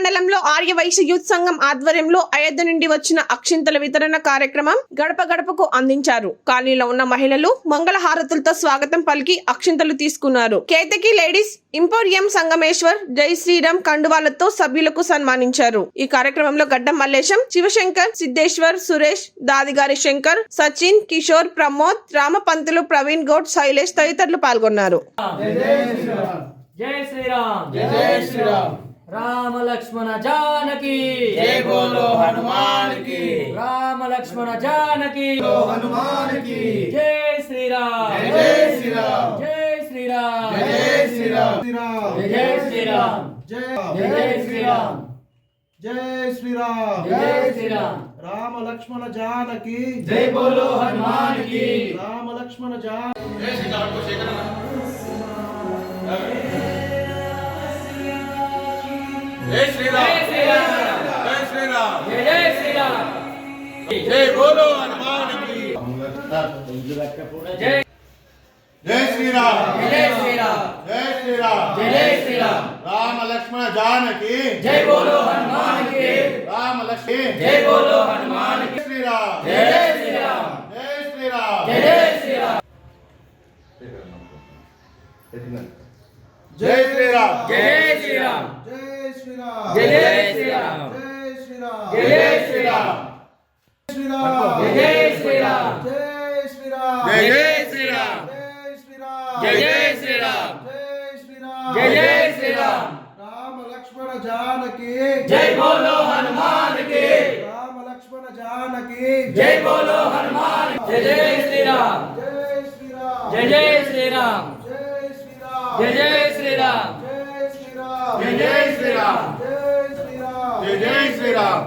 మండలంలో ఆర్య వైశ్య యూత్ సంఘం ఆధ్వర్యంలో అయోధ్య నుండి వచ్చిన అక్షింతల వితరణ కార్యక్రమం గడప గడపకు అందించారు. కాలనీలో ఉన్న మహిళలు మంగళ హారతులతో స్వాగతం పలికి అక్షింతలు తీసుకున్నారు. కేతకి లేడీస్ ఇంపోరియం సంగమేశ్వర్ జై శ్రీరామ్ కండువాలతో సభ్యులకు సన్మానించారు. ఈ కార్యక్రమంలో గడ్డం మల్లేశం శివశంకర్ సిద్ధేశ్వర్ సురేష్ దాదిగారి శంకర్ సచిన్ కిషోర్ ప్రమోద్ రామపంతులు ప్రవీణ్ గౌడ్ శైలేష్ తదితరులు పాల్గొన్నారు. జై శ్రీరామ్. జై శ్రీరామ్. राम लक्ष्मण जानकी। जय बोलो हनुमान की। राम लक्ष्मण जानकी हनुमान की। जय श्री राम जय श्री राम जय श्री राम जय श्री राम जय श्री राम जय श्री राम जय श्री राम जय श्री राम राम लक्ष्मण जानकी। जय बोलो हनुमान की। राम लक्ष्मण जान जय श्री राम जय श्री राम जय श्री राम जय बोलो हनुमान की जय जय श्री राम जय श्री राम जय श्री राम जय श्री राम राम लक्ष्मण जानकी जय बोलो हनुमान की राम लक्ष्मण जय बोलो हनुमान की श्री राम जय श्री राम जय श्री राम जय श्री राम जय श्री राम जय శ్రీరామ్ జై జై శ్రీరామ్ జై శ్రీరామ్ జై జై శ్రీరామ్ జై శ్రీరామ్ జై జై శ్రీరామ్ జై జై జై రామ లక్ష్మణ జానకి జై బోలో హనుమాన్కి రామ లక్ష్మణ జానకి జై బోలో హనుమాన్ జై జై శ్రీరామ్ జై శ్రీరామ్ జై జై శ్రీరామ్ జై శ్రీరామ్ జై జై శ్రీరామ్ జై శ్రీరామ్ జై జై శ్రీరామ్ జై శ్రీరామ్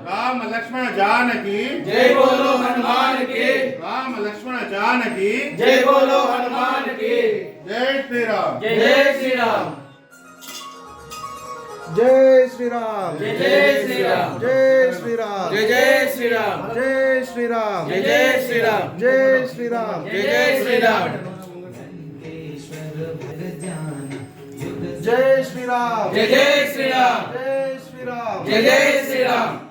राम लक्ष्मण जानकी जय बोलो हनुमान की राम लक्ष्मण जानकी जय बोलो हनुमान की जय श्री राम जय श्री राम जय श्री राम जय जय श्री राम जय श्री राम जय जय श्री राम जय श्री राम जय जय श्री राम जय श्री राम जय जय श्री राम जय श्री राम जय जय श्री राम जय श्री राम जय जय श्री राम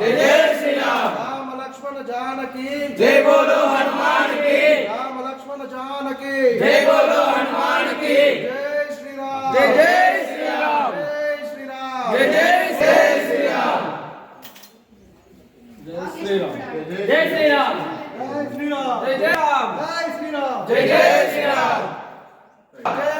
जय श्री राम लक्ष्मण जानकी जय बोलो हनुमान की राम लक्ष्मण जानकी जय बोलो हनुमान की जय श्री राम जय जय श्री राम जय श्री राम जय जय श्री राम जय श्री राम जय श्री राम जय श्री राम जय जय राम जय श्री राम जय जय श्री राम जय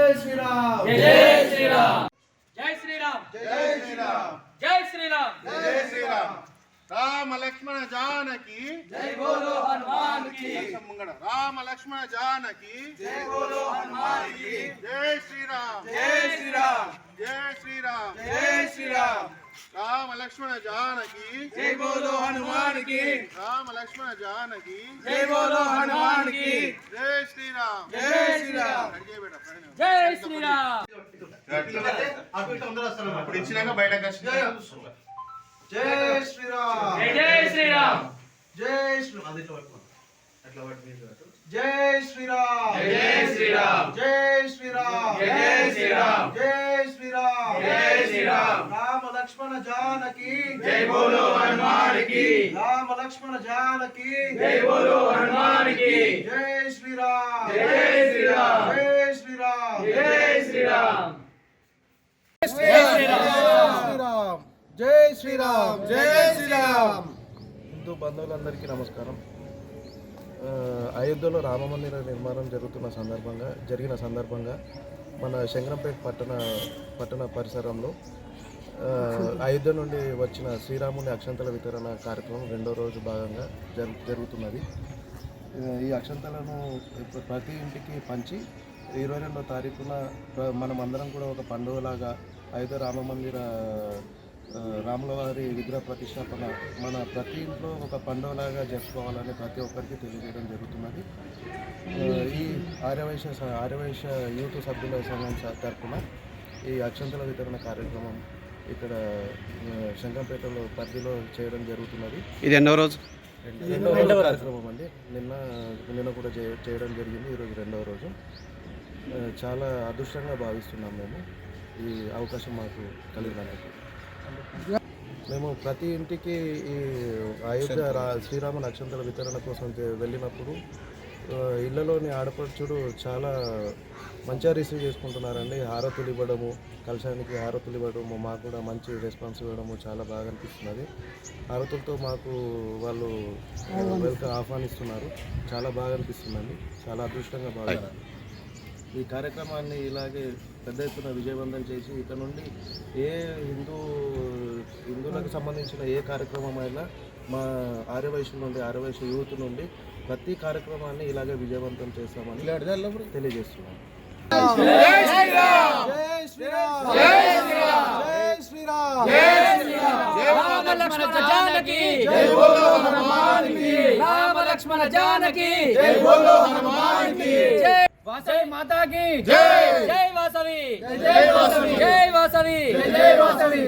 जय श्री राम जय श्री राम जय श्री राम जय श्री राम जय श्री राम राम लक्ष्मण जानकी। जय बोलो हनुमान की। मंगल राम लक्ष्मण जानकी। जय बोलो हनुमान की। जय श्री राम जय श्री राम जय రామ లక్ష్మణ జానకి జై బోలో హనుమాన్ కి రామ లక్ష్మణ జానకి జై బోలో హనుమాన్ కి జై శ్రీరామ్ జై శ్రీరామ్ అడిగే బేట, పైన. జై శ్రీరామ్ ఇప్పుడు ఇచ్చినాక బయటకు వచ్చి జై శ్రీరామ్ జై శ్రీరామ్ జై శ్రీరామ్ అది ఇట్లా పట్టుకో. అట్లా పట్టు, మీరు పట్టు. జై శ్రీరామ్ జై శ్రీరామ్ జై శ్రీరామ్ జై శ్రీరామ్ జై శ్రీరామ్ జై శ్రీరామ్ రామ లక్ష్మణ జానకి. జై బోలో హనుమాన్కి రామ లక్ష్మణ జానకి. జై బోలో హనుమాన్కి జై శ్రీరామ్. జై శ్రీరామ్. జై శ్రీరామ్. జై శ్రీరామ్. శ్రీరామ్. జై శ్రీరామ్. జై శ్రీరామ్. హిందూ బంధువులందరికీ నమస్కారం. అయోధ్యలో రామ మందిర నిర్మాణం జరుగుతున్న సందర్భంగా జరిగిన సందర్భంగా మన శంకరంపేట పట్టణ పట్టణ పరిసరంలో అయోధ్య నుండి వచ్చిన శ్రీరాముని అక్షంతల వితరణ కార్యక్రమం రెండో రోజు భాగంగా జరు జరుగుతున్నది. ఈ అక్షంతలను ఇప్పుడు ప్రతి ఇంటికి పంచి ఇరవై రెండో తారీఖున మనం అందరం కూడా ఒక పండుగలాగా అయోధ్య రామ మందిర రాములవారి విగ్రహ ప్రతిష్టాపన మన ప్రతి ఇంట్లో ఒక పండుగలాగా జరుపుకోవాలని ప్రతి ఒక్కరికి తెలియజేయడం జరుగుతున్నది. ఈ ఆర్యవైశ్య స- ఆర్యవైశ్య యూత్ సభ్యుల సంఘం తరఫున ఈ అక్షంతల వితరణ కార్యక్రమం ఇక్కడ శంకరంపేటలో పరిధిలో చేయడం జరుగుతున్నది. ఇది ఎన్నో రోజు? రెండవ కార్యక్రమం అండి. నిన్న నిన్న కూడా చేయడం జరిగింది. ఈరోజు రెండవ రోజు. చాలా అదృష్టంగా భావిస్తున్నాం మేము ఈ అవకాశం మాకు కలిగినందుకు. మేము ప్రతి ఇంటికి ఈ అయోధ్య రా శ్రీరామ నక్షత్రాల వితరణ కోసం వెళ్ళినప్పుడు ఇళ్ళలోని ఆడపడుచుడు చాలా మంచిగా రిసీవ్ చేసుకుంటున్నారండి. హారతులు ఇవ్వడము కలశానికి హారతులు ఇవ్వడము మాకు కూడా మంచి రెస్పాన్స్ ఇవ్వడము చాలా బాగా అనిపిస్తున్నది. హారతులతో మాకు వాళ్ళు వెల్కమ్ ఆహ్వానిస్తున్నారు. చాలా బాగా అనిపిస్తుందండి. చాలా అదృష్టంగా భావిస్తున్నాను ఈ కార్యక్రమాన్ని ఇలాగే పెద్ద ఎత్తున విజయవంతం చేసి ఇక నుండి ఏ హిందూ హిందువులకు సంబంధించిన ఏ కార్యక్రమం అయినా మా ఆర్యవైశ్య నుండి ఆర్యవైశ్య యూత్ నుండి ప్రతి కార్యక్రమాన్ని ఇలాగే విజయవంతం చేస్తామని తెలియజేస్తున్నాం జై శ్రీరామ్ జై శ్రీరామ్ జై శ్రీరామ్ రామ లక్ష్మణ జానకి జై బోలో హనుమాన్కి రామ లక్ష్మణ జానకి జై బోలో హనుమాన్కి జై వాసవి మాతా కి జై జై వాసవి జై వాసవి జై వాసవి జై వాసవి